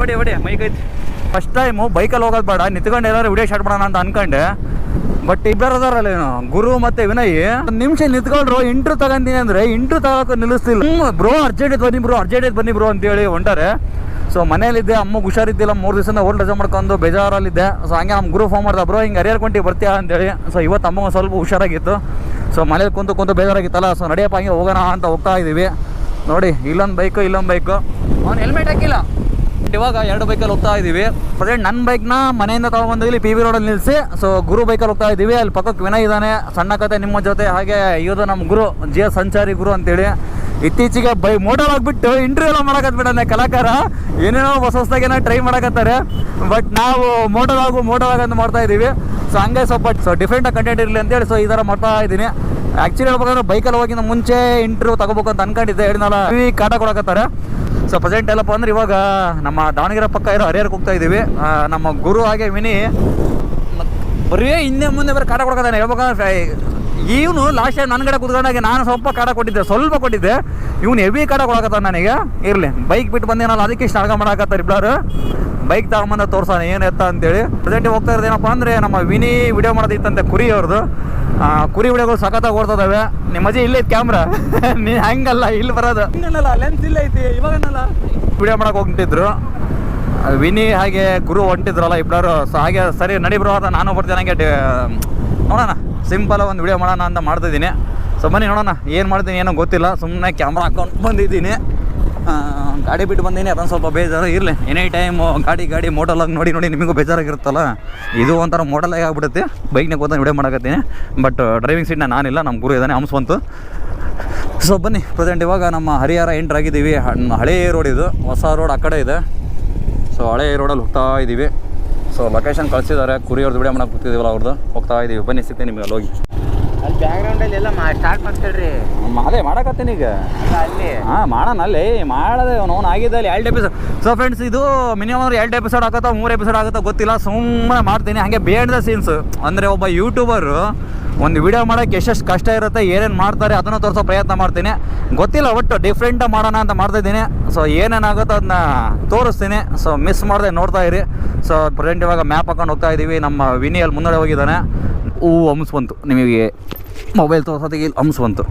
ಹೊಡಿ ಹೊಡಿ ಹೊಡಿ. ಐತಿ ಫಸ್ಟ್ ಟೈಮು ಬೈಕಲ್ಲಿ ಹೋಗೋದು ಬೇಡ. ನಿಂತ್ಕೊಂಡು ಎಲ್ಲಾರು ವಿಡಿಯೋ ಶಾಟ್ ಮಾಡೋಣ ಅಂತ ಅನ್ಕೊಂಡೆ. ಬಟ್ ಇಬ್ಬರು ಅದಾರಲ್ಲ ಏನು, ಗುರು ಮತ್ತೆ ವಿನಯ್. ನಿಮಿಷ ನಿಂತ್ಕೊಂಡ್ರು ಇಂಟ್ರು ತಗೊಂತೀನಿ ಅಂದ್ರೆ ಇಂಟ್ರು ತಗೋಕೆ ನಿಲ್ಲಿಸ್ತಿಲ್ಲ ಬ್ರೋ ಅರ್ಜೆಂಟ್ ಬನ್ನಿ ಬ್ರೋ ಅರ್ಜೆಂಟ್ ಬನ್ನಿ ಬ್ರೋ ಅಂತೇಳಿ ಹೊಂಟಾರೆ. ಸೊ ಮನೇಲಿದ್ದೆ ಅಮ್ಮಗೆ ಹುಷಾರಿದ್ದಿಲ್ಲ, ಮೂರು ದಿವಸದಿಂದ ಓಲ್ಡ್ ರಜೆ ಮಾಡ್ಕೊಂಡು ಬೇಜಾರಲ್ಲಿದ್ದೆ. ಸೊ ಹಂಗೆ ನಮ್ಮ ಗುರು ಫೋನ್ ಮಾಡ್ದೆ ಬ್ರೋ ಹಿಂಗೆ ಹರಿಯರ್ಕೊಂಡಿ ಬರ್ತೀಯಾ? ಅಂತೇಳಿ. ಸೊ ಇವತ್ತು ಅಮ್ಮ ಒಂದ್ ಸ್ವಲ್ಪ ಹುಷಾರಾಗಿತ್ತು. ಸೊ ಮನೇಲಿ ಕುಂತು ಕುಂತು ಬೇಜಾರಾಗಿತ್ತಲ್ಲ. ಸೊ ನಡೆಯಪ್ಪ, ಹಂಗೆ ಹೋಗೋಣ ಅಂತ ಹೋಗ್ತಾ ಇದ್ದೀವಿ ನೋಡಿ, ಇಲ್ಲೊಂದು ಬೈಕು ಇಲ್ಲೊಂದು ಬೈಕು ಅವ್ನು ಹೆಲ್ಮೆಟ್ ಹಾಕಿಲ್ಲ. ಇವಾಗ ಎರಡು ಬೈಕಲ್ಲಿ ಹೋಗ್ತಾ ಇದ್ದೀವಿ. ಫ್ರೆಂಡ್ ನನ್ನ ಬೈಕ್ನ ಮನೆಯಿಂದ ತಗೊಂಡ್ಬಂದು ಇಲ್ಲಿ ಪಿ ವಿ ರೋಡಲ್ಲಿ ನಿಲ್ಲಿಸಿ ಸೊ ಗುರು ಬೈಕಲ್ಲಿ ಹೋಗ್ತಾ ಇದ್ದೀವಿ. ಅಲ್ಲಿ ಪಕ್ಕಕ್ಕೆ ವಿನಯ್ ಇದ್ದಾನೆ. ಸಣ್ಣ ಕತೆ ನಿಮ್ಮ ಜೊತೆ. ಹಾಗೆ ಇವರು ನಮ್ಮ ಗುರು, ಜಿ ಸಂಚಾರಿ ಗುರು ಅಂತೇಳಿ. ಇತ್ತೀಚೆಗೆ ಬೈ ಮೋಟರ್ ಆಗಿಬಿಟ್ಟು ಇಂಟರ್ವ್ಯೂ ಎಲ್ಲ ಮಾಡಕತ್ಬಿಟ್ಟಾನೆ ಕಲಾಕಾರ. ಏನೇನೋ ಹೊಸ ಹೊಸದಾಗೇನೋ ಟ್ರೈ ಮಾಡಕತ್ತಾರೆ. ಬಟ್ ನಾವು ಮೋಟರ್ ಆಗು ಮೋಟರ್ ಆಗಂತ ಮಾಡ್ತಾ ಇದ್ದೀವಿ. ಸೊ ಹಂಗೆ ಸ್ವಲ್ಪ ಸೊ ಡಿಫ್ರೆಂಟ್ ಕಂಟೆಂಟ್ ಇರಲಿ ಅಂತೇಳಿ ಸೊ ಈ ಥರ ಮಾಡ್ತಾ ಇದ್ದೀನಿ. ಆ್ಯಕ್ಚುಲಿ ಹೇಳ್ಬೇಕಂದ್ರೆ ಬೈಕಲ್ಲಿ ಹೋಗಿಂದ ಮುಂಚೆ ಇಂಟರ್ವ್ಯೂ ತಗೋಬೇಕು ಅಂತ ಅನ್ಕೊಂಡಿದ್ದೆ. ಹೇಳಿದ್ನಲ್ಲ ವಿ ಕಾಟ ಕೊಡಕತ್ತಾರೆ. ಸೊ ಪ್ರೆಸೆಂಟ್ ಎಲ್ಲಪ್ಪ ಅಂದ್ರೆ ಇವಾಗ ನಮ್ಮ ದಾವಣಗೆರೆ ಪಕ್ಕ ಇರೋ ಹರಿಹರಕ್ಕೆ ಹೋಗ್ತಾ ಇದ್ದೀವಿ. ನಮ್ಮ ಗುರು ಹಾಗೆ ವಿನಿ. ಬರೀ ಹಿಂದೆ ಮುಂದೆ ಬರೀ ಕಾಟ ಕೊಡ್ಕೊತಾನೆ. ಹೇಳ್ಬೇಕಂದ್ರೆ ಇವನು ಲಾಸ್ಟ್ ಟೈಮ್ ನನ್ನ ಕಡೆ ಕುತ್ಕೊಂಡಾಗ ನಾನು ಸ್ವಲ್ಪ ಕಾಡ ಕೊಟ್ಟಿದ್ದೆ ಸ್ವಲ್ಪ ಕೊಟ್ಟಿದ್ದೆ. ಇವನು ಹೆವಿ ಕಾಡ ಕೊಡಕತ್ತಾನ ನನಗೆ. ಇರಲಿ ಬೈಕ್ ಬಿಟ್ಟು ಬಂದೇನಲ್ಲ ಅದಕ್ಕೆ ಇಷ್ಟ ಅಡ್ಗ ಮಾಡಕತ್ತಾರೆ ಇಬ್ಬರು ಬೈಕ್ ತಗೊಂಬಂದ ತೋರ್ಸಾನೆ ಏನು ಎತ್ತ ಅಂತೇಳಿ. ಪ್ರೆಸೆಂಟ್ ಹೋಗ್ತಾ ಇರೋದು ಏನಪ್ಪ ಅಂದರೆ ನಮ್ಮ ವಿನಿ ವಿಡಿಯೋ ಮಾಡೋದಿತ್ತಂತೆ ಕುರಿ ಅವ್ರದ್ದು ಕುರಿ ವಿಡಿಯೋಗಳು ಸಖತ್ತಾಗಿ ಓಡ್ತದವೆ. ನಿಮ್ಮ ಅಜ್ಜಿ ಇಲ್ಲೈತೆ ಕ್ಯಾಮ್ರಾ ನೀ ಹಂಗಲ್ಲ ಇಲ್ಲಿ ಬರೋದು. ಹಿಂಗಲ್ಲ ಲೆನ್ಸ್ ಇಲ್ಲ ಐತಿ ಇವಾಗನಲ್ಲ. ವಿಡಿಯೋ ಮಾಡಕ್ಕೆ ಹೋಗ್ತಿದ್ರು. ವಿನಿ ಹಾಗೆ ಗುರು ಹೊಂಟಿದ್ರಲ್ಲ ಇಬ್ಬರು ಸೊ ಹಾಗೆ ಸರಿ ನಡಿ ಅಂತ ನಾನು ಬರ್ತೀನಿ ಹಂಗೆ ನೋಡೋಣ. ಸಿಂಪಲ್ ಒಂದು ವಿಡಿಯೋ ಮಾಡೋಣ ಅಂತ ಮಾಡ್ತಿದ್ದೀನಿ. ಸೊ ಬನ್ನಿ ನೋಡೋಣ, ಏನು ಮಾಡ್ತೀನಿ ಏನೋ ಗೊತ್ತಿಲ್ಲ ಸುಮ್ಮನೆ ಕ್ಯಾಮ್ರಾ ಹಾಕೊಂಡು ಬಂದಿದ್ದೀನಿ. ಗಾಡಿ ಬಿಟ್ಟು ಬಂದೀನಿ, ಅದೊಂದು ಸ್ವಲ್ಪ ಬೇಜಾರು. ಇರಲಿ ಎನಿ ಟೈಮು ಗಾಡಿ ಗಾಡಿ ಮೋಟಲಾಗಿ ನೋಡಿ ನೋಡಿ ನಿಮಗೂ ಬೇಜಾರಾಗಿರುತ್ತಲ್ಲ? ಇದು ಒಂಥರ ಮೋಡಲಾಗಿ ಆಗ್ಬಿಡುತ್ತೆ. ಬೈಕ್ನಾಗ ಹೋದ ವಿಡಿಯೋ ಮಾಡಕತ್ತೀನಿ. ಬಟ್ ಡ್ರೈವಿಂಗ್ ಸೀಟ್ನ ನಾನಿಲ್ಲ ನಮ್ಮ ಗುರು ಇದ್ದಾನೆ ಹಂಸ್ ಬಂತು. ಸೊ ಬನ್ನಿ ಪ್ರೆಸೆಂಟ್ ಇವಾಗ ನಮ್ಮ ಹರಿಹರ ಎಂಟ್ರಾಗಿದ್ದೀವಿ ಹಳೇ ರೋಡ್ ಇದು, ಹೊಸ ರೋಡ್ ಆ ಕಡೆ ಇದೆ. ಸೊ ಹಳೇ ರೋಡಲ್ಲಿ ಹೋಗ್ತಾ ಇದ್ದೀವಿ ಸೊ ಲೊಕೇಶನ್ ಕಳಿಸಿದ್ದಾರೆ ಕುರಿಯವ್ರದ್ದು ವಿಡಿಯೋ ಮಾಡಕ್ಕೆ ಕೂತಿದ್ದೀವಲ್ಲ ಅವ್ರದ್ದು ಹೋಗ್ತಾ ಇದ್ದೀವಿ ಬನ್ನಿ ಸಿಗ್ತೀನಿ ನಿಮಗೆ ಅಲ್ಲಿ ಹೋಗಿ. ಅಲ್ಲಿ ಬ್ಯಾಕ್ಗ್ರೌಂಡ್ ಅಲ್ಲಿ ಎಲ್ಲ ಸ್ಟಾರ್ಟ್ ಮಾಡ್ಕೊಳ್ರಿ. ಅದೇ ಮಾಡಕತ್ತೀನಿ ಈಗ. ಅಲ್ಲ ಹಾಂ ಮಾಡೋಣ ಅಲ್ಲಿ. ಮಾಡದೆ ಅವ್ನು ಆಗಿದ್ದ ಅಲ್ಲಿ. ಎರಡು ಎಪಿಸೋಡ್ ಸೊ ಫ್ರೆಂಡ್ಸ್ ಇದು ಮಿನಿಮಮ್ ಅಂದ್ರೆ ಎರಡು ಎಪಿಸೋಡ್ ಆಗುತ್ತಾ ಮೂರು ಎಪಿಸೋಡ್ ಆಗುತ್ತಾ ಗೊತ್ತಿಲ್ಲ. ಸುಮ್ಮನೆ ಮಾಡ್ತೀನಿ. ಹಾಗೆ ಬೇಡದ ಸೀನ್ಸ್ ಅಂದರೆ ಒಬ್ಬ ಯೂಟ್ಯೂಬರು ಒಂದು ವಿಡಿಯೋ ಮಾಡೋಕ್ಕೆ ಎಷ್ಟೆಷ್ಟು ಕಷ್ಟ ಇರುತ್ತೆ, ಏನೇನು ಮಾಡ್ತಾರೆ ಅದನ್ನು ತೋರಿಸೋ ಪ್ರಯತ್ನ ಮಾಡ್ತೀನಿ. ಗೊತ್ತಿಲ್ಲ, ಒಟ್ಟು ಡಿಫ್ರೆಂಟಾಗಿ ಮಾಡೋಣ ಅಂತ ಮಾಡ್ತಾಯಿದ್ದೀನಿ ಸೊ ಏನೇನಾಗುತ್ತೋ ಅದನ್ನ ತೋರಿಸ್ತೀನಿ. ಸೊ ಮಿಸ್ ಮಾಡದೆ ನೋಡ್ತಾ ಇರಿ. ಸೊ ಪ್ರೆಸೆಂಟ್ ಇವಾಗ ಮ್ಯಾಪ್ ಹಾಕೊಂಡು ಹೋಗ್ತಾ ಇದ್ದೀವಿ. ನಮ್ಮ ವಿನಿಯಲ್ಲಿ ಮುನ್ನಡೆ ಹೋಗಿದ್ದಾನೆ. ಹೂ ಹಮ್ಸ್ ಬಂತು. ನಿಮಗೆ ಮೊಬೈಲ್ ತೋರಿಸೋದಕ್ಕೆ ಇಲ್ಲಿ ಹಂಸ್ ಬಂತು.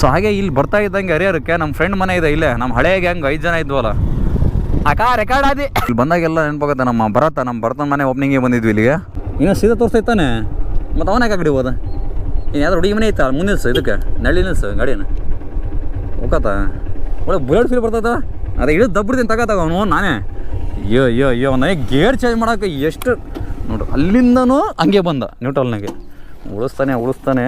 ಸೊ ಹಾಗೆ ಇಲ್ಲಿ ಬರ್ತಾ ಇದ್ದಂಗೆ ಹರಿಹರಕ್ಕೆ ನಮ್ಮ ಫ್ರೆಂಡ್ ಮನೆ ಇದೆ ಇಲ್ಲೇ. ನಮ್ಮ ಹಳೆಯ ಗ್ಯಾಂಗ್ ಐದು ಜನ ಇದ್ವಲ್ಲ. ಅಕ್ಕ ರೆಕಾರ್ಡ್ ಆದಿ ಇಲ್ಲಿ ಬಂದಾಗೆಲ್ಲ ನೆನಪಾಗುತ್ತೆ. ನಮ್ಮ ಭರತ, ನಮ್ಮ ಭರತನ ಮನೆ ಓಪನಿಂಗಿಗೆ ಬಂದಿದ್ವಿ ಇಲ್ಲಿಗೆ. ಇನ್ನೂ ಸೀದಾ ತೋರಿಸ್ತೈತಾನೆ ಮತ್ತು ಅವನ ಕಡೆ ಹೋದ? ಇನ್ನು ಯಾವ್ದು ಹುಡುಗಿ ಮನೆ ಐತಾ? ಮುಂದೆ ನಿಲ್ಸು, ಇದಕ್ಕೆ. ನಳ್ಳಿ ನಿಲ್ಸು ಗಾಡಿನ ಹೋಗತ್ತ ಒಳ್ಳೆ ಬುಲೆಟ್ ಫೀಲ್ ಬರ್ತದ ಅದೇ ಇಳಿದು ದಬ್ಬಿಡ್ತೀನಿ ತಗೋತಾಗ ಅವನು, ನಾನೇ. ಅಯ್ಯೋ ಅಯ್ಯೋ ಅಯ್ಯೋ ನನಗೆ ಗೇರ್ ಚೇಂಜ್ ಮಾಡೋಕೆ ಎಷ್ಟು ನೋಡು, ಅಲ್ಲಿಂದನೂ ಹಂಗೆ ಬಂದ ನ್ಯೂಟ್ರಲ್ನಾಗೆ ಉಳಿಸ್ತಾನೆ ಉಳಿಸ್ತಾನೆ.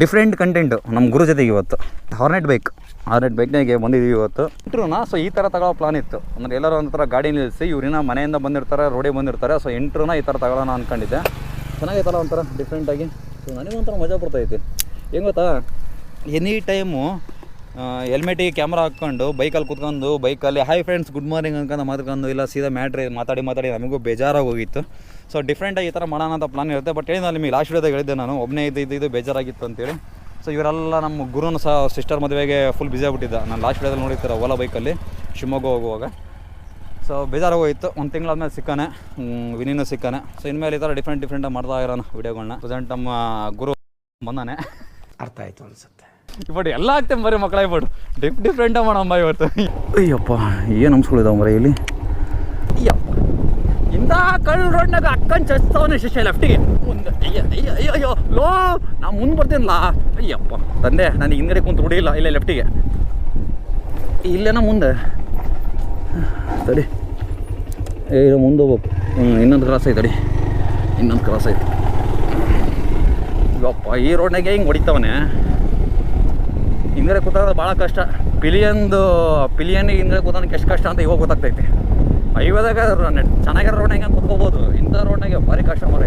ಡಿಫ್ರೆಂಟ್ ಕಂಟೆಂಟು ನಮ್ಮ ಗುರು ಜೊತೆಗೆ ಇವತ್ತು. ಹಾರ್ನೆಟ್ ಬೈಕ್ ಹಾರ್ನೆಟ್ ಬೈಕ್ನಾಗೆ ಬಂದಿದ್ದೀವಿ ಇವತ್ತು. ಇಂಟ್ರೂನ ಸೊ ಈ ಥರ ತಗೊಳ್ಳೋ ಪ್ಲಾನ್ ಇತ್ತು. ಅಂದರೆ ಎಲ್ಲರೂ ಒಂಥರ ಥರ ಗಾಡಿ ನಿಲ್ಲಿಸಿ ಇವ್ರಿನ ಮನೆಯಿಂದ ಬಂದಿರ್ತಾರೆ ರೋಡಿಗೆ ಬಂದಿರ್ತಾರೆ ಸೊ ಇಂಟ್ರೂನ ಈ ಥರ ತಗೊಳ್ಳೋಣ ಅಂದ್ಕೊಂಡಿದ್ದೆ ಚೆನ್ನಾಗೈತಲ್ಲ ಒಂಥರ ಡಿಫ್ರೆಂಟಾಗಿ ಸೊ ನನಗೆ ಒಂಥರ ಮಜಾ ಬರ್ತೈತಿ ಹೆಂಗೆ ಗೊತ್ತಾ? ಎನಿ ಟೈಮು ಹೆಲ್ಮೆಟಿಗೆ ಕ್ಯಾಮ್ರಾ ಹಾಕ್ಕೊಂಡು ಬೈಕಲ್ಲಿ ಕುತ್ಕೊಂಡು ಬೈಕಲ್ಲಿ ಹಾಯ್ ಫ್ರೆಂಡ್ಸ್ ಗುಡ್ ಮಾರ್ನಿಂಗ್ ಅಂತ ಮಾತ್ಕೊಂಡು ಇಲ್ಲ ಸೀದಾ ಮ್ಯಾಟ್ರಿ ಮಾತಾಡಿ ಮಾತಾಡಿ ನಮಗೂ ಬೇಜಾರಾಗಿ ಹೋಗಿತ್ತು. ಸೊ ಡಿಫ್ರೆಂಟಾಗಿ ಈ ಥರ ಮಾಡೋಣ ಅಂತ ಪ್ಲಾನ್ ಇರುತ್ತೆ ಬಟ್ ಹೇಳಿದ ನಿಮಗೆ ಲಾಸ್ಟ್ ವಿಡಿಯೋದಾಗ ಹೇಳಿದ್ದೆ ನಾನು ಒಬ್ಬನೇ ಇದು ಇದು ಇದು ಬೇಜಾರಾಗಿತ್ತು ಅಂತೇಳಿ. ಸೊ ಇವರೆಲ್ಲ ನಮ್ಮ ಗುರುನ ಸಹ ಸಿಸ್ಟರ್ ಮದುವೆಗೆ ಫುಲ್ ಬ್ಯುಸಿ ಆಗ್ಬಿಟ್ಟಿದ್ದ. ನಾನು ಲಾಸ್ಟ್ ವಿಡಿಯೋದಲ್ಲಿ ನೋಡಿರ್ತೀರ, ಓಲಾ ಬೈಕಲ್ಲಿ ಶಿವಮೊಗ್ಗ ಹೋಗುವಾಗ. ಸೊ ಬೇಜಾರಾಗೋಗಿತ್ತು ಒಂದು ತಿಂಗಳಾದ್ಮೇಲೆ ಸಿಕ್ಕಾನೆ. ವಿನಿನೂ ಸಿಕ್ಕಾನೆ. ಸೊ ಇನ್ಮೇಲೆ ಈ ಥರ ಡಿಫ್ರೆಂಟ್ ಡಿಫ್ರೆಂಟಾಗಿ ಮಾಡ್ತಾ ಇರೋಣ ವಿಡಿಯೋಗಳನ್ನ ಪ್ರೆಸೆಂಟ್ ನಮ್ಮ ಗುರು ಬಂದಾನೆ. ಅರ್ಥ ಆಯಿತು ಅನ್ಸುತ್ತೆ. ಬಟ್ ಎಲ್ಲ ಆಗ್ತೇವೆ ಬರೀ ಮಕ್ಕಳಾಗಿ ಬಿಡು ಡಿಫ್ ಡಿಫ್ರೆಂಟ್ ಮಾಡಮ್ಮ ಇವತ್ತು. ಅಯ್ಯಪ್ಪ ಏನು ಅಂಶಗಳಿದಾವೆ ಮರ ಇಲ್ಲಿ? ಅಯ್ಯಪ್ಪ. ಇಂಥ ಕಳ್ಳ ರೋಡ್ನಾಗ ಅಕ್ಕನ್ ಚಚ್ತಾವನೆ ಶಿಷ್ಯ ಲೆಫ್ಟಿಗೆ ಮುಂದೆ ಅಯ್ಯ ಅಯ್ಯ ಅಯ್ಯ ಅಯ್ಯೋ. ಲೋ ನಾ ಮುಂದೆ ಬರ್ತೀನಲ್ಲ ಅಯ್ಯಪ್ಪ. ತಂದೆ ನನಗೆ ಹಿಂದ್ಗಡೆ ಕುಂತು ರೂಢಿ ಇಲ್ಲೇ. ಲೆಫ್ಟಿಗೆ ಇಲ್ಲೇನ ಮುಂದೆ? ತಡಿ. ಏ ಮುಂದೆ ಹೋಗ್ಬೇಕು ಹ್ಞೂ ಇನ್ನೊಂದು ಕ್ರಾಸ್ ಐತೆ ತಡಿ. ಇನ್ನೊಂದು ಕ್ರಾಸ್ ಐತೆ. ಇವಪ್ಪ ಈ ರೋಡ್ನಾಗೆ ಹಿಂಗೆ ಹೊಡಿತಾವನೆ? ಹಿಂಗಡೆ ಕೂತಾಗ ಭಾಳ ಕಷ್ಟ. ಪಿಲಿಯನ್ದು ಪಿಲಿಯನ್ನಿಗೆ ಹಿಂಗಡೆ ಕೂತಾನಕ್ಕೆ ಎಷ್ಟು ಕಷ್ಟ ಅಂತ ಇವಾಗ ಗೊತ್ತಾಗ್ತೈತೆ. ಹೈವೇದಾಗ ಚೆನ್ನಾಗಿರೋ ರೋಡ್ನಾಗೆ ಕೂತ್ಕೋಬೋದು. ಇಂಥ ರೋಡ್ನಾಗೆ ಭಾರಿ ಕಷ್ಟ ಮರ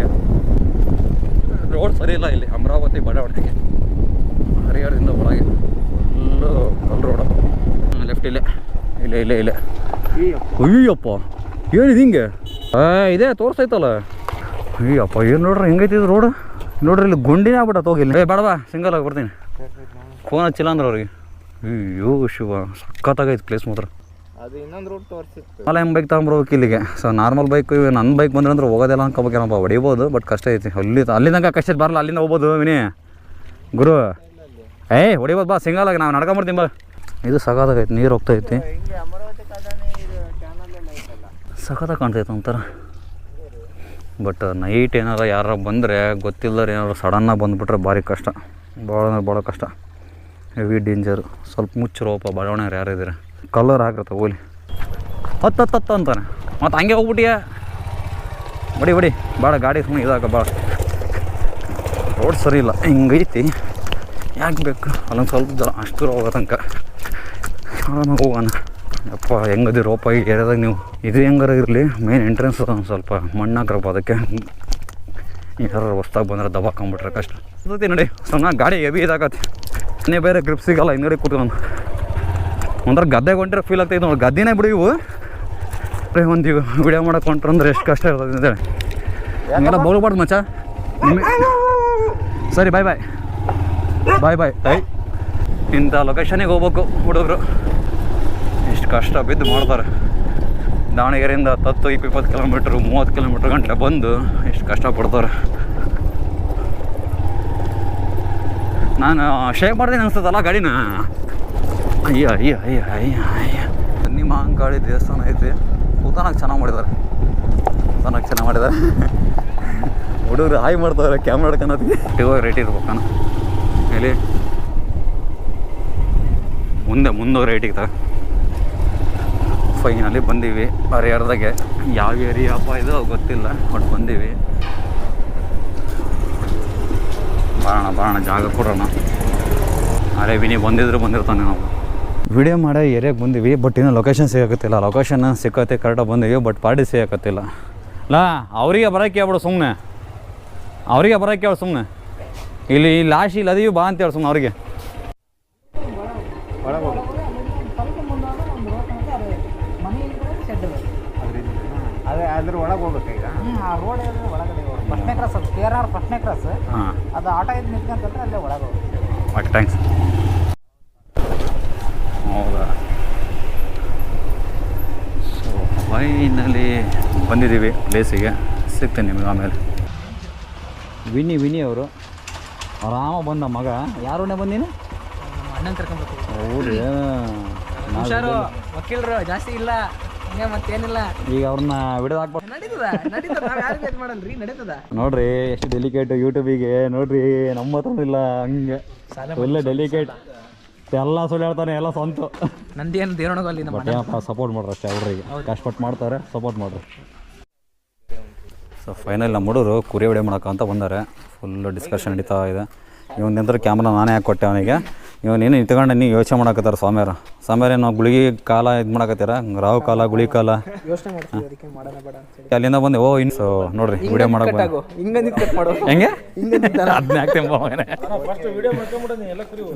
ರೋಡ್ ಸರಿ ಇಲ್ಲ ಇಲ್ಲಿ. ಅಮರಾವತಿ ಬಡಾವಣೆಗೆ ಹರಿಹರದಿಂದ ಒಳಗೆ ಫುಲ್ಲು ಕಲ್ ರೋಡು ಲೆಫ್ಟ್ ಇಲ್ಲೇ. ಇಲ್ಲೇ ಇಲ್ಲೇ ಇಲ್ಲ. ಅಯ್ಯಪ್ಪ ಏನಿದು ಹಿಂಗೆ? ಇದೇ ತೋರ್ಸೈತಲ್ಲ. ಅಯ್ಯಪ್ಪ ಏನು ನೋಡ್ರಿ ಹೆಂಗೈತಿ ಇದು ರೋಡ್? ನೋಡ್ರಿ ಇಲ್ಲಿ ಗುಂಡಿನೇ ಆಗ್ಬಿಟ್ಟ ಹೋಗಿಲ್ಲ ಏ ಬೇಡವಾ ಸಿಂಗಲ್ ಆಗಿ ಬರ್ತೀನಿ. ಫೋನ್ ಹಚ್ಚಿಲ್ಲ ಅಂದ್ರೆ ಅವ್ರಿಗೆ. ಅಯ್ಯೋ ಶಿವ ಸಖತ್ತಾಗೈತೆ ಪ್ಲೇಸ್ ಮಾತ್ರ. ಅದು ಇನ್ನೊಂದು ರೂಟ್ ತೋರಿಸಿತ್ತು. ಎಂ ಬೈಕ್ ತೊಗೊಂಬರ್ಬೇಕು ಇಲ್ಲಿಗೆ? ಸೊ ನಾರ್ಮಲ್ ಬೈಕ್ ನನ್ನ ಬೈಕ್ ಬಂದ್ರೆ ಅಂದ್ರೆ ಹೋಗೋದೆಲ್ಲ ಅನ್ಕೋಬೇಕೇನಪ್ಪ ಹೊಡಿಬೋದು ಬಟ್ ಕಷ್ಟ ಐತಿ. ಅಲ್ಲಿ ಅಲ್ಲಿಂದ ಕಷ್ಟ ಬರಲ್ಲ ಅಲ್ಲಿಂದ ಹೋಗ್ಬೋದು ವಿನಿ ಗುರು. ಏಯ್ ಹೊಡಿಬೋದು ಬಾ ಸಿಂಗಲ್ ಆಗಿ ನಾವು ನಡ್ಕೊಂಬರ್ತೀನಿ ಬಾ. ಇದು ಸಖತ್ತಾಗೈತೆ ನೀರು ಹೋಗ್ತೈತಿ. ಸಖತ್ತಾಗಿ ಕಾಣ್ತೈತೆ ಒಂಥರ. ಬಟ್ ನೈಟ್ ಏನಾರ ಯಾರು ಬಂದರೆ ಗೊತ್ತಿಲ್ಲದ್ರೆ ಏನಾರು ಸಡನ್ನಾಗಿ ಬಂದುಬಿಟ್ರೆ ಭಾರಿ ಕಷ್ಟ. ಭಾಳ ಅಂದ್ರೆ ಭಾಳ ಕಷ್ಟ. ಹೆವಿ ಡೇಂಜರು ಸ್ವಲ್ಪ ಮುಚ್ಚಿರೋಪ ಯಾರು ಇದ್ದೀರ? ಕಲರ್ ಆಗಿರುತ್ತೆ ಹೋಲಿ ಹತ್ತು ಹತ್ತು ಹತ್ತು ಅಂತಾನೆ. ಮತ್ತು ಹಂಗೆ ಹೋಗ್ಬಿಟ್ಟಿಯ? ಬಡಿ ಬಡಿ. ಭಾಳ ಗಾಡಿ ಸುಮ್ಮನೆ ಇದಾಗ ಭಾಳ ರೋಡ್ ಸರಿ ಇಲ್ಲ. ಹಿಂಗೈತಿ. ಯಾಕೆ ಬೇಕು? ಅಲ್ಲೊಂದು ಸ್ವಲ್ಪ ಜನ ಅಷ್ಟು ಹೋಗೋ ತನಕ. ಆರಾಮಾಗಿ ಹೋಗೋಣ. ಅಪ್ಪ ಹೆಂಗದಿ ರೋಪ ಈ ಏರಿಯಾದಾಗ ನೀವು. ಇದು ಹೆಂಗಾರ ಇರಲಿ? ಮೇನ್ ಎಂಟ್ರೆನ್ಸ್ ಒಂದು ಸ್ವಲ್ಪ ಮಣ್ಣು ಹಾಕ್ರಪ್ಪ ಅದಕ್ಕೆ. ಯಾರು ಹೊಸ್ದಾಗಿ ಬಂದ್ರೆ ದಬಾಕೊಂಬಿಟ್ರೆ ಕಷ್ಟ. ಸತಿ ನೋಡಿ. ಸಣ್ಣ ಗಾಡಿ ಹೆವಿ ಇದಾಗತ್ತೆ. ಇನ್ನೇ ಬೇರೆ ಗ್ರಿಪ್ ಸಿಗಲ್ಲ ಹಿಂಗಡೆ ಕೂತ್ಕೊಂಡು. ಒಂಥರ ಗದ್ದೆ ಹೊಂಟ್ರೆ ಫೀಲ್ ಆಗ್ತೈತೆ ನೋಡಿ. ಗದ್ದೆನೇ ಬಿಡಿ ಇವು. ಒಂದು ವಿಡಿಯೋ ಮಾಡೋಕೆ ಹೊಂಟ್ರೆ ಅಂದ್ರೆ ಎಷ್ಟು ಕಷ್ಟ ಇರ್ತದೆ ಅಂತೇಳಿ ಹಂಗೆಲ್ಲ ಬೋಲ್ಬಾರ್ದು ಮಚ್ಚ? ಸರಿ ಬಾಯ್ ಬಾಯ್ ಬಾಯ್ ಬಾಯ್ ಬಾಯ್ ಇಂಥ ಲೊಕೇಶನಿಗೆ ಹೋಗ್ಬೇಕು ಹುಡುಗರು. ಎಷ್ಟು ಕಷ್ಟ ಬಿದ್ದು ಮಾಡ್ತಾರೆ ದಾವಣಗೆರೆಯಿಂದ ಹತ್ತು ಇಪ್ಪತ್ತು ಕಿಲೋಮೀಟ್ರ್, ಮೂವತ್ತು ಕಿಲೋಮೀಟ್ರ್ ಗಂಟೆ ಬಂದು ಎಷ್ಟು ಕಷ್ಟಪಡ್ತಾರೆ ನಾನು ಶೇಕ್ ಮಾಡ್ತೀನಿ ಅನಿಸ್ತದಲ್ಲ ಗಾಡಿನ? ಅಯ್ಯ ಅಯ್ಯ ಅಯ್ಯ ಅಯ್ಯ ಅಯ್ಯ. ನಿಮ್ಮ ಅಂಕಾಳಿ ದೇವಸ್ಥಾನ ಐತಿ. ಕೂತಾನಾಗ ಚೆನ್ನಾಗಿ ಮಾಡಿದ್ದಾರೆ ಕೂತಾನಾಗ ಚೆನ್ನಾಗಿ ಮಾಡಿದ್ದಾರೆ ಹುಡುಗರು ಹಾಯ್ ಮಾಡ್ತಾರೆ ಕ್ಯಾಮ್ರಾ ಹಿಡ್ಕೊಳತ್ತಿ ಟಿವಾಗ ರೇಟ್ ಇರ್ಬೇಕಣ್ಣ ಹೇಳಿ. ಮುಂದೆ ಮುಂದೆ ರೇಟಿಗೆ ತಗ ಫೈನಲಿ ಬಂದೀವಿ. ಹರಿಹರದಾಗೆ ಯಾವ ಏರಿಯಾಪ್ಪ ಇದು? ಗೊತ್ತಿಲ್ಲ ಬಟ್ ಬಂದೀವಿ. ಬಾಣ ಬಾಣ ಜಾಗ ಕೊಡೋಣ. ಅರೆ ವಿನಿ ಬಂದಿದ್ರು ಬಂದಿರ್ತಾನೆ ನಾವು. ವಿಡಿಯೋ ಮಾಡೋ ಏರಿಯಾಗೆ ಬಂದೀವಿ ಬಟ್ ಇನ್ನೂ ಲೊಕೇಶನ್ ಸಿಗಕತ್ತಿಲ್ಲ. ಲೊಕೇಶನ್ ಸಿಕ್ಕತ್ತೆ ಕರೆಕ್ಟಾಗಿ ಬಂದೀವಿ ಬಟ್ ಪಾರ್ಟಿ ಸಿಗಕತ್ತಿಲ್ಲ. ಲಾ ಅವರಿಗೆ ಬರೋಕೆ ಹೇಳ್ಬಿಡು ಸುಮ್ಮನೆ ಅವರಿಗೆ ಬರೋಕೆ ಹೇಳು ಸುಮ್ಮನೆ ಇಲ್ಲಿ ಲಾಸ್ಟ್ ಇಲ್ಲಿ ಅದೀವಿ ಬಾ ಅಂತ ಹೇಳಿ ಸುಮ್ಮನೆ ಅವರಿಗೆ. ಅದ್ರ ಒಳಗೆ ಹೋಗ್ಬೇಕು ಈಗ. ಆ ರೋಡ್ ಒಳಗಡೆ ಫಸ್ಟ್ನೇ ಕ್ರಾಸ್ ಅದು ಕೆ ಆರ್ ಆರ್ ಫಸ್ಟ್ನೇ ಕ್ರಾಸ್ ಹಾಂ. ಅದು ಆಟೋ ಇದು ನಿಂತ್ಕೊಂತಂದ್ರೆ ಅಲ್ಲೇ ಒಳಗೆ ಹೋಗುತ್ತೆ ಓಕೆ ಥ್ಯಾಂಕ್ಸ್ ಹೌದಾ? ಸೊ ಫೈನಲಿ ಬಂದಿದ್ದೀವಿ ಪ್ಲೇಸಿಗೆ ಸಿಗ್ತೇನೆ ನಿಮಗೆ ಆಮೇಲೆ. ವಿನಿ ವಿನಿ ಅವರು. ಆರಾಮ ಬಂದ ಮಗ. ಯಾರನ್ನೇ ಬಂದೀನಿ ಅಣ್ಣನ ಕರ್ಕೊಂಡ್ಬರ್ತೀವಿ ಹೌದು? ಹುಷಾರು ವಕೀಲರು ಜಾಸ್ತಿ ಇಲ್ಲ. ಮತ್ತೇನಿಲ್ಲ. ಈಗ ಅವ್ರನ್ನ ವಿಡಿಯೋ ಹಾಕ್ಬೇಕು ನಡೀತದ ನಡೀತದ ನಾವು ಯಾರು ವೇಟ್ ಮಾಡಲ್ರಿ? ನಡೀತದ. ನೋಡ್ರಿ ಎಷ್ಟು ಡೆಲಿಕೇಟ್ ಯೂಟ್ಯೂಬಿಗೆ ನೋಡ್ರಿ ನಮ್ಮ ಹತ್ರ ಇಲ್ಲ ಹಂಗೆ. ಒಳ್ಳೆ ಡೆಲಿಕೇಟ್ ಎಲ್ಲ ಸುಳ್ಳು ಹೇಳ್ತಾನೆ ಎಲ್ಲ ಸ್ವಂತ. ನಂದೇನು ದೇವಣಗ ಅಲ್ಲಿ ನಮ್ಮ ಬಟ್ ಏನಪ್ಪ ಸಪೋರ್ಟ್ ಮಾಡ್ರಿ ಅಷ್ಟೇ ಅವ್ರಿಗೆ. ಕಷ್ಟಪಟ್ಟು ಮಾಡ್ತಾರೆ ಸಪೋರ್ಟ್ ಮಾಡ್ರಿ. ಸೊ ಫೈನಲ್ ನಮ್ಮ ಹುಡುಗರು ಕುರಿ ಹೊಡೆ ಅಂತ ಬಂದಾರೆ. ಫುಲ್ ಡಿಸ್ಕಷನ್ ನಡೀತಾ ಇದೆ. ಇವನ್ ನಿಂತ್ರ ಕ್ಯಾಮ್ರಾ ನಾನೇ ಹಾಕಿ ಕೊಟ್ಟೆ ಅವನಿಗೆ. ಇವನೇನು ನಿಂತ್ಕೊಂಡು ನೀವು ಯೋಚನೆ ಮಾಡಕತ್ತಾರ ಸ್ವಾಮಿಯರ ಸ್ವಾಮಿಯರ ನಾವು ಗುಳಿಗೆ ಕಾಲ ಇದು ಮಾಡಕತ್ತೀರ? ರಾಹು ಕಾಲ ಗುಳಿ ಕಾಲ? ಅಲ್ಲಿಂದ ಬಂದೆ ಓ ಇನ್ ಸೊ ನೋಡ್ರಿ ವಿಡಿಯೋ ಮಾಡಕ್ಕೆ ಬಂದೆ. ಹಿಂಗ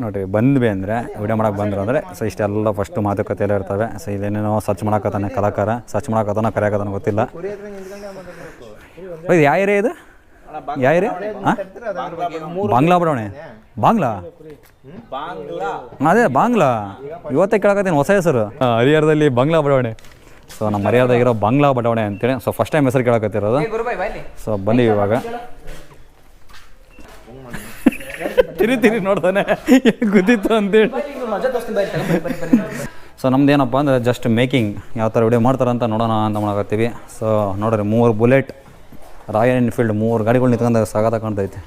ನೋಡ್ರಿ ಬಂದ್ವಿ ಅಂದರೆ ವಿಡಿಯೋ ಮಾಡಕ್ಕೆ ಬಂದ್ರು ಅಂದರೆ ಸೊ ಇಷ್ಟೆಲ್ಲ ಫಸ್ಟ್ ಮಾತುಕತೆ ಎಲ್ಲ ಇರ್ತವೆ. ಸೊ ಇದೇನೇನೋ ಸರ್ಚ್ ಮಾಡಕತ್ತಾನೆ ಕಲಾಕಾರ. ಸರ್ಚ್ ಮಾಡಕತ್ತಾನ ಕರೆಯಕತ್ತಾನ ಗೊತ್ತಿಲ್ಲ. ಇದು ಯಾವ ಏರಿಯಾ ಇದು? ಹಾಂ? ಬಾಂಗ್ಲಾ ಬಡಾವಣೆ. ಬಾಂಗ್ಲಾ ಅದೇ ಬಾಂಗ್ಲಾ. ಇವತ್ತೇ ಕೇಳಕತ್ತೀನಿ ಹೊಸ ಹೆಸರು. ಹರಿಹರದಲ್ಲಿ ಬಾಂಗ್ಲಾ ಬಡಾವಣೆ. ಸೊ ನಮ್ಮ ಹರಿಹರದಾಗಿರೋ ಬಾಂಗ್ಲಾ ಬಡಾವಣೆ ಅಂತೇಳಿ. ಸೊ ಫಸ್ಟ್ ಟೈಮ್ ಹೆಸರು ಕೇಳಕತ್ತಿರೋದು. ಸೊ ಬಂದೀವಿ ಇವಾಗ. ತಿರಿ ತಿರಿ ನೋಡ್ತಾನೆ ಗುದ್ದಿತ್ತು ಅಂತೇಳಿ. ಸೊ ನಮ್ದು ಏನಪ್ಪ ಅಂದ್ರೆ ಜಸ್ಟ್ ಮೇಕಿಂಗ್ ಯಾವ ಥರ ವಿಡಿಯೋ ಮಾಡ್ತಾರಂತ ನೋಡೋಣ ಅಂತ ಮಾಡಕತ್ತೀವಿ ಸೊ ನೋಡ್ರಿ ಮೂರು ಬುಲೆಟ್ ರಾಯಲ್ ಎನ್ಫೀಲ್ಡ್ ಮೂರು ಗಾಡಿಗಳು ನಿಂತ್ಕೊಂಡಾಗ ಸಾಗತ ಕಾಣ್ತೈತೆ.